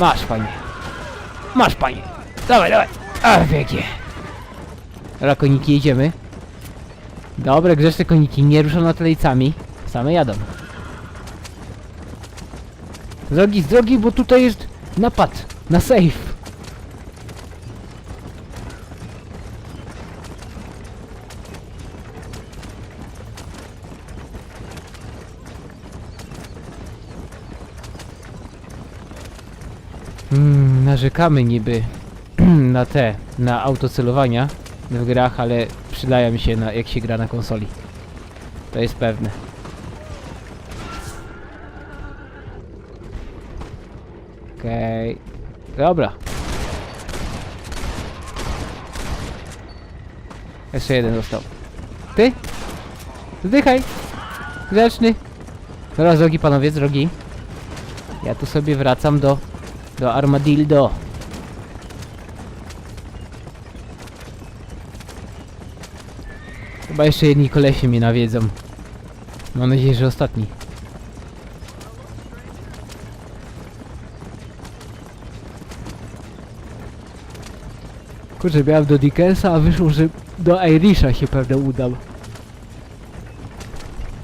Masz, panie. Masz, panie. Dawaj, dawaj. A, pięknie. Dobra, koniki, jedziemy. Dobre, grzeczne koniki, nie ruszą nad lejcami. Same jadą. Z drogi, z drogi, bo tutaj jest napad na safe. Mm, narzekamy niby na te, na autocelowania w grach, ale przydają się na, jak się gra na konsoli. To jest pewne. Okej. Dobra. Jeszcze jeden został. Ty? Zdychaj! Grzeczny! Dobra, drogi panowie, drogi. Ja tu sobie wracam do... do Armadillo. Chyba jeszcze jedni kolesie mnie nawiedzą. Mam nadzieję, że ostatni. Kurczę, miałem do Dickensa, a wyszło, że do Irisha się pewnie udam.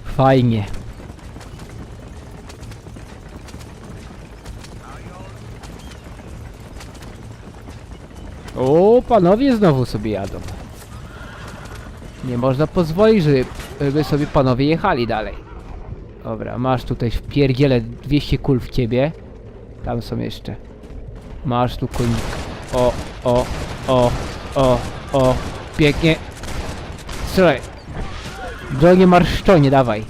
Fajnie. O, panowie znowu sobie jadą. Nie można pozwolić, żeby, sobie panowie jechali dalej. Dobra, masz tutaj w pierdziele 200 kul w ciebie. Tam są jeszcze. Masz tu konik. O, o, o, o, o. Pięknie. Strzelaj. Drogie marszczonie, dawaj.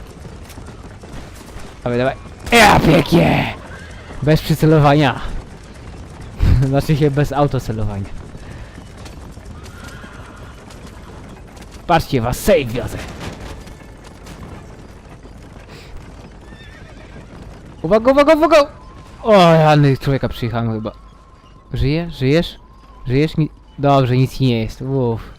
Dawaj, dawaj. Ja, pięknie. Bez przycelowania. znaczy się bez autocelowania. Patrzcie, was safe wiozę. Uwaga, uwaga, uwaga! O, Jany, człowieka przyjechałem chyba. Żyje? Żyjesz? Żyjesz? Ni Dobrze, nic nie jest. Uff.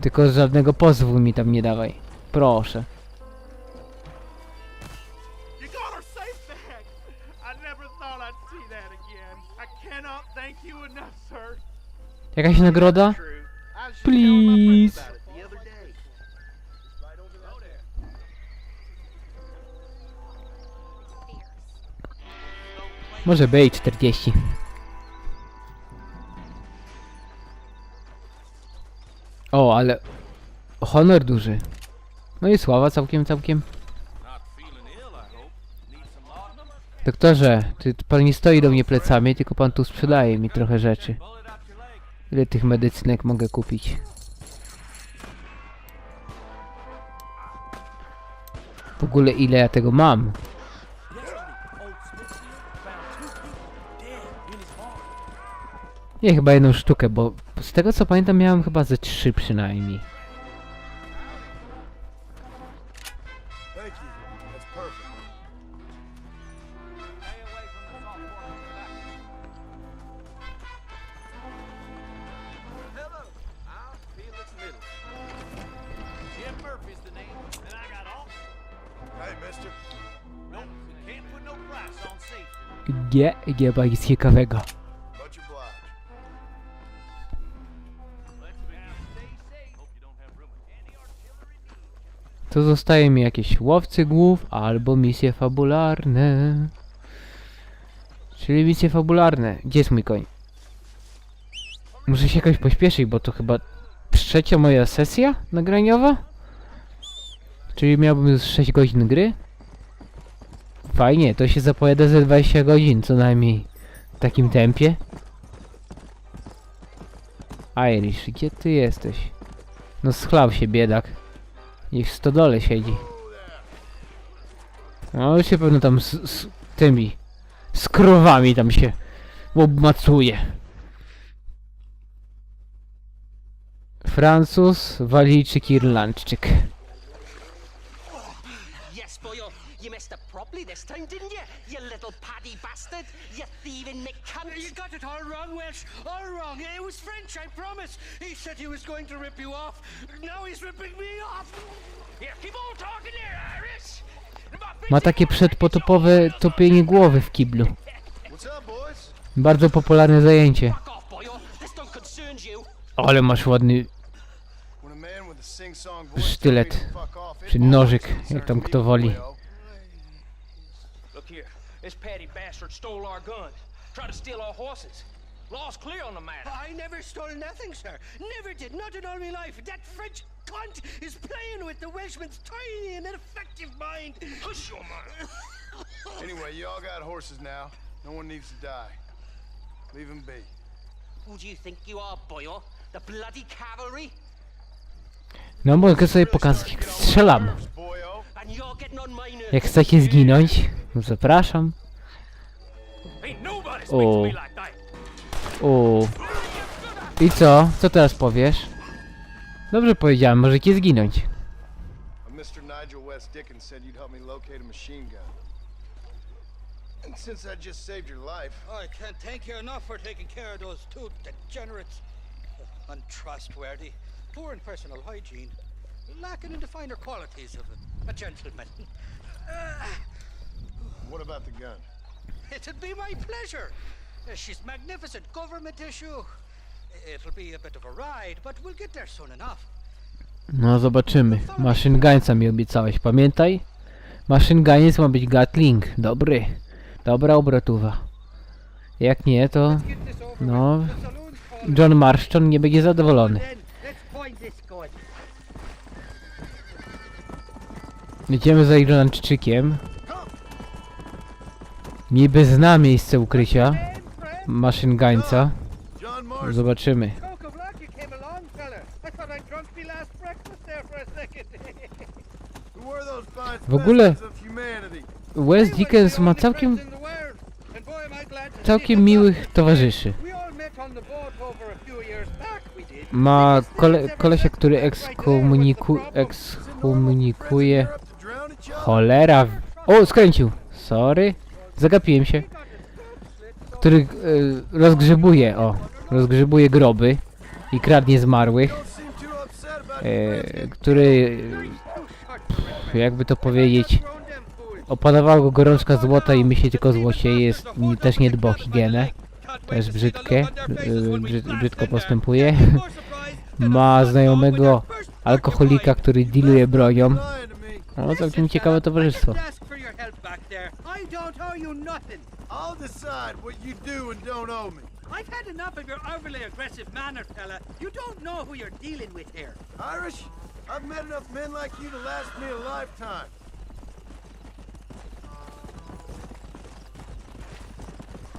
Tylko żadnego pozwu mi tam nie dawaj. Proszę. Jakaś nagroda? Please. Może być 40. O, ale honor duży. No i sława całkiem, całkiem. Doktorze, ty, pan nie stoi do mnie plecami, tylko pan tu sprzedaje mi trochę rzeczy. Ile tych medycynek mogę kupić? W ogóle ile ja tego mam? Nie, chyba jedną sztukę, bo z tego co pamiętam miałem chyba ze trzy przynajmniej. Any artillery needs. To zostaje mi jakieś łowcy głów albo misje fabularne. Czyli misje fabularne. Gdzie jest mój koń? Muszę się jakoś pośpieszyć, bo to chyba trzecia moja sesja nagraniowa? Czyli miałbym już 6 godzin gry? Fajnie, to się zapowiada ze 20 godzin co najmniej. W takim tempie. Irish, gdzie ty jesteś? No schlał się biedak. Niech w stodole siedzi. No się pewno tam z, z tymi z krowami tam się obmacuje. Francuz, Walijczyk, Irlandczyk. Yes, boy, you, you this time, didn't you? You little paddy bastard! You thieving McCunt! You got it all wrong, Welsh. All wrong. It was French, I promise. He said he was going to rip you off. Now he's ripping me off. Here, keep on talking there, Iris. Ma takie przedpotopowe topienie głowy w kiblu. Bardzo popularne zajęcie. Ale masz ładny Sztylet. Czy nożyk, jak tam kto woli. Boyo. Look here, this petty bastard stole our guns, tried to steal our horses. Law's clear on the matter. I never stole nothing, sir. Never did, not in all my life. That French cunt is playing with the Welshman's tiny and ineffective mind. Hush your mouth. Anyway, you all got horses now. No one needs to die. Leave him be. Who do you think you are, boyo? The bloody cavalry? No mogę sobie pokazać jak strzelam. Nerves, Jak chcecie zginąć, zapraszam. Oh. that. O. I co? Co teraz powiesz? Dobrze powiedziałem, możecie zginąć. Mr. Nigel West Dickens said you'd help me locate a machine gun. And since I just saved your life, I can't thank you enough for taking care of those two degenerates. Untrustworthy, poor in personal hygiene, lacking in the finer qualities of a, a gentleman. Uh, what about the gun? it'd be my pleasure. Uh, She's magnificent, government issue. It'll be a bit of a ride, but we'll get there soon enough. No zobaczymy. Maszyngańca mi obiecałeś, pamiętaj? Maszynganiec ma być Gatling. Dobry. Dobra obrotowa. Jak nie, to no. John Marszczon nie będzie zadowolony. Jedziemy za Irlandczykiem. Niby zna miejsce ukrycia maszyngańca. Zobaczymy. W ogóle-? Wes Dickens ma całkiem, całkiem miłych towarzyszy. Ma kole, kolesia, który ekskomuniku, ekskomunikuje... Cholera! O, skręcił! Sorry. Zagapiłem się. Który e, rozgrzebuje, o. Rozgrzebuje groby i kradnie zmarłych. Getting który, e, jakby to powiedzieć, opanowała go gorączka złota i myśli tylko o złocie. Jest nie- też niedba o higienę. Też brzydkie, brzyd, brzydko postępuje. Ma znajomego alkoholika, który dealuje bronią. O, całkiem ciekawe towarzystwo. I don't owe you nothing. I'll decide what you do and don't owe me. I've had enough of your overly aggressive manner, fella. You don't know who you're dealing with here. Irish, I've met enough men like you to last me a lifetime.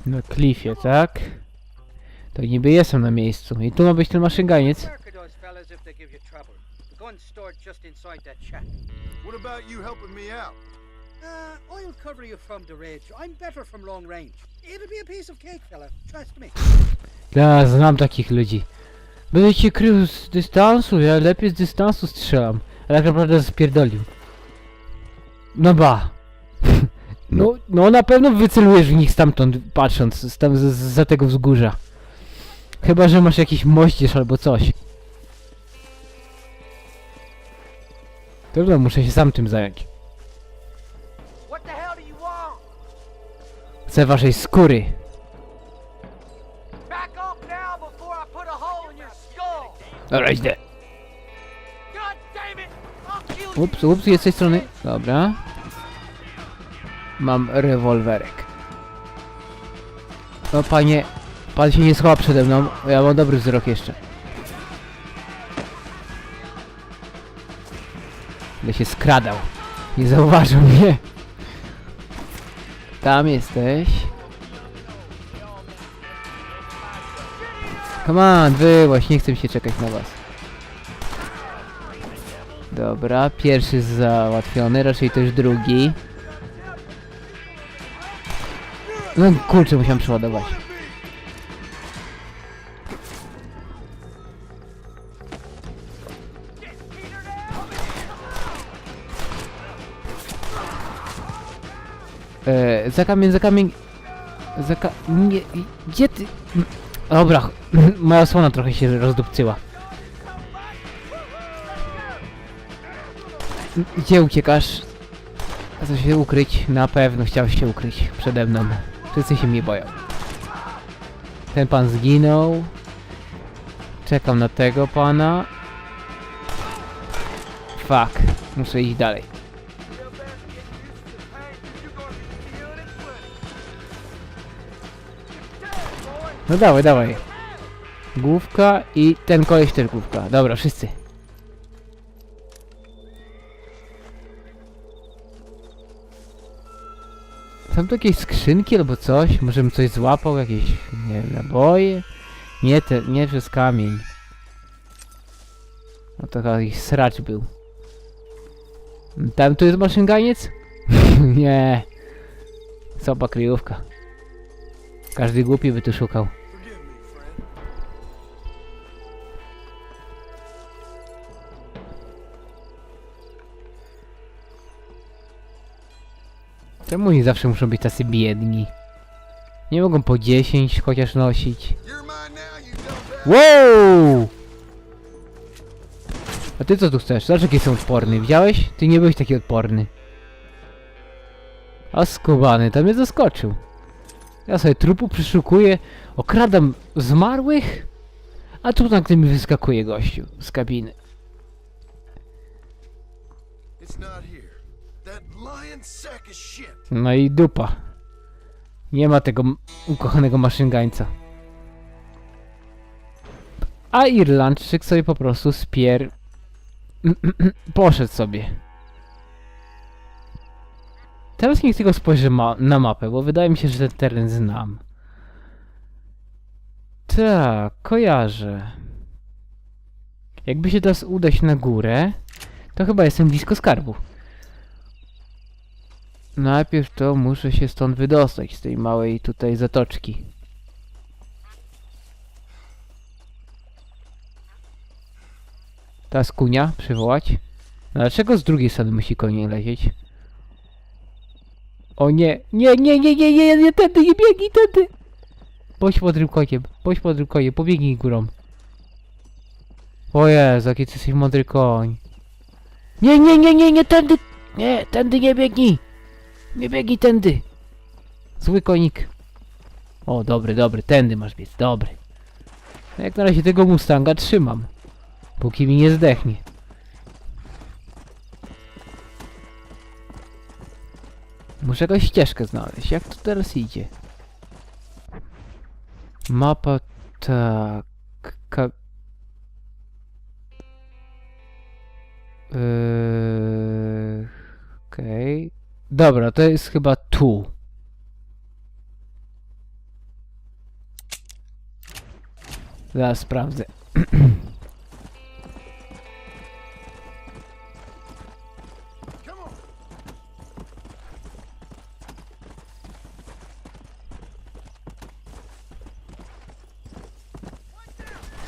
Na klifie, tak? To niby jestem na miejscu. I tu ma być ten maszynganiec. Work with those fellas if they give you trouble. The gun's stored just inside that shack. What about you helping me out? Uh, I'll cover you from the ridge. I'm better from long range. It'll be a piece of cake, fella. Trust me. Ja znam takich ludzi. Będę cię krył z dystansu, ja lepiej z dystansu strzelam. Ale tak naprawdę spierdolił. No ba. No, no na pewno wycelujesz w nich stamtąd, patrząc, z tam z, z, za tego wzgórza. Chyba, że masz jakiś moździerz albo coś. Dobra, muszę się sam tym zająć. Chcę waszej skóry. Dobra, idę. Ups, ups, jest z tej strony. Dobra. Mam rewolwerek. No panie, pan się nie schowa przede mną. Ja mam dobry wzrok jeszcze. Będę się skradał. Nie zauważył mnie. Tam jesteś. Come on, wyłaś, nie chcę się czekać na was. Dobra, pierwszy załatwiony, raczej też drugi. No kurczę, musiałem przeładować. E, za kamień, za kamień. Za ka... Nie, gdzie ty... Dobra, moja osłona trochę się rozdupcyła. Gdzie uciekasz? Chcę się ukryć, na pewno chciał się ukryć przede mną. Wszyscy się mnie boją. Ten pan zginął. Czekam na tego pana. Fuck, muszę iść dalej. No dawaj, dawaj. Główka i ten koleś też główka. Dobra, wszyscy. Są tu jakieś skrzynki albo coś? Może bym coś złapał? Jakieś, nie wiem, naboje? Nie, te, nie przez kamień. No to jakiś sracz był. Tam tu jest maszynganiec? nie. Soba kryjówka. Każdy głupi by tu szukał. Czemu oni zawsze muszą być tacy biedni? Nie mogą po 10 chociaż nosić. Wow! A ty co tu chcesz? Jaki są odporny. Widziałeś? Ty nie byłeś taki odporny. A skubany, to mnie zaskoczył. Ja sobie trupu przyszukuję, okradam zmarłych, a tu nagle mi wyskakuje gościu z kabiny. No i dupa. Nie ma tego ukochanego maszyngańca. A Irlandczyk sobie po prostu spier... Poszedł sobie. Teraz niech tylko spojrzę ma na mapę, bo wydaje mi się, że ten teren znam. Tak, kojarzę. Jakby się teraz udać na górę, to chyba jestem blisko skarbu. Najpierw to muszę się stąd wydostać, z tej małej tutaj zatoczki. Teraz kunia przywołać. No dlaczego z drugiej strony musi konie lecieć? O nie, nie, nie, nie, nie, nie, nie, tędy, nie biegnij, tędy! Bądź podrym koniem, bądź podrym koniem, pobiegnij górą. O Jezu, jaki ty jesteś mądry koń. Nie, nie, nie, nie, nie, tędy! Nie, tędy nie biegnij! Nie biegnij tędy! Zły konik. O, dobry, dobry, tędy masz biec, dobry. No jak na razie tego Mustanga trzymam. Póki mi nie zdechnie. Muszę jakąś ścieżkę znaleźć. Jak to teraz idzie? Mapa tak. Ka Yy, Okej. Dobra, to jest chyba tu. Zaraz sprawdzę.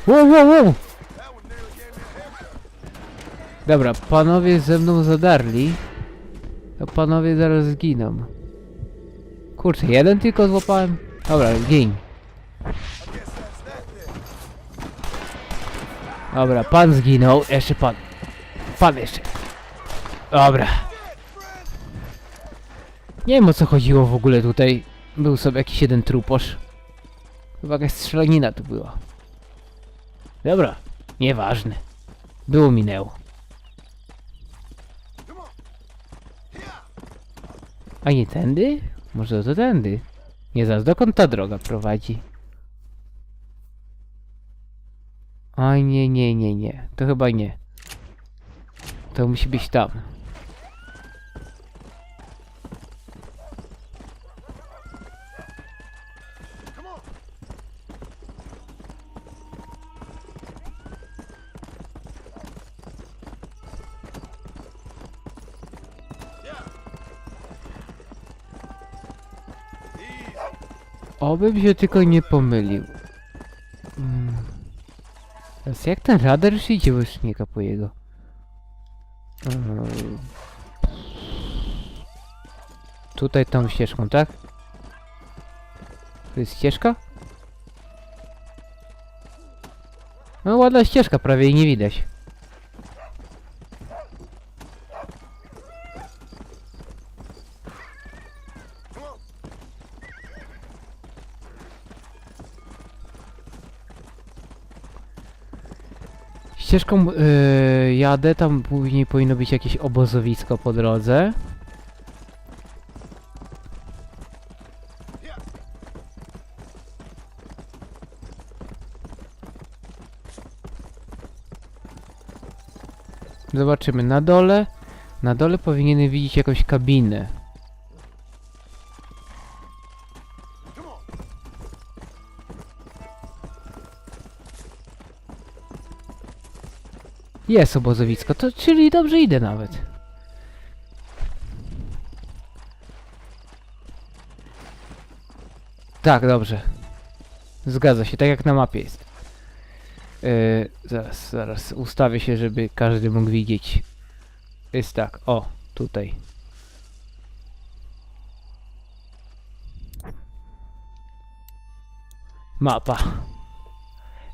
Wow, wow, wow! Dobra, panowie ze mną zadarli. To panowie zaraz zginą. Kurczę, jeden tylko złapałem? Dobra, gin. Dobra, pan zginął, jeszcze pan. Pan jeszcze. Dobra. Nie wiem o co chodziło w ogóle tutaj. Był sobie jakiś jeden truposz. Chyba jakaś strzelanina tu była. Dobra, nieważne. Było minęło. A nie tędy? Może to tędy? Nie zaraz dokąd ta droga prowadzi? Oj, nie, nie, nie, nie. To chyba nie. To musi być tam. Obym się tylko nie pomylił. Mm. Teraz jak ten radar już idzie, bo już nie kapuję go. Eee. Tutaj tą ścieżką, tak? To jest ścieżka? No ładna ścieżka, prawie jej nie widać. Ścieżką yy, jadę, tam później powinno być jakieś obozowisko po drodze. Zobaczymy na dole. Na dole powinienem widzieć jakąś kabinę. Jest obozowisko, to czyli dobrze idę nawet. Tak, dobrze. Zgadza się, tak jak na mapie jest. Yy, zaraz, zaraz ustawię się, żeby każdy mógł widzieć. Jest tak, o, tutaj. Mapa.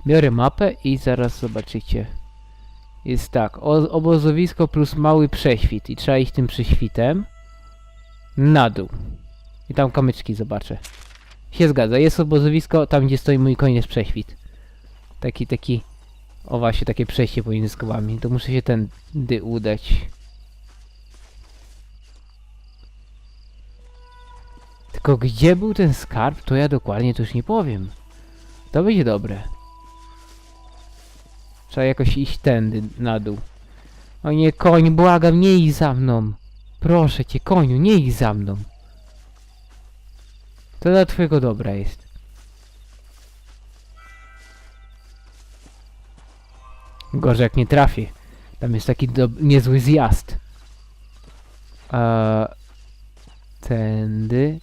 Biorę mapę i zaraz zobaczycie. Jest tak, obozowisko plus mały prześwit i trzeba iść tym prześwitem na dół. I tam kamyczki zobaczę. Się zgadza, jest obozowisko, tam gdzie stoi mój jest prześwit. Taki, taki, o właśnie, takie przejście pomiędzy skałami. To muszę się tędy udać. Tylko gdzie był ten skarb, to ja dokładnie to już nie powiem. To będzie dobre. Trzeba jakoś iść tędy na dół. O nie, koń, błagam, nie idź za mną. Proszę cię, koniu, nie idź za mną. To dla twojego dobra jest. Gorzej jak nie trafię. Tam jest taki niezły zjazd. A... Tędy.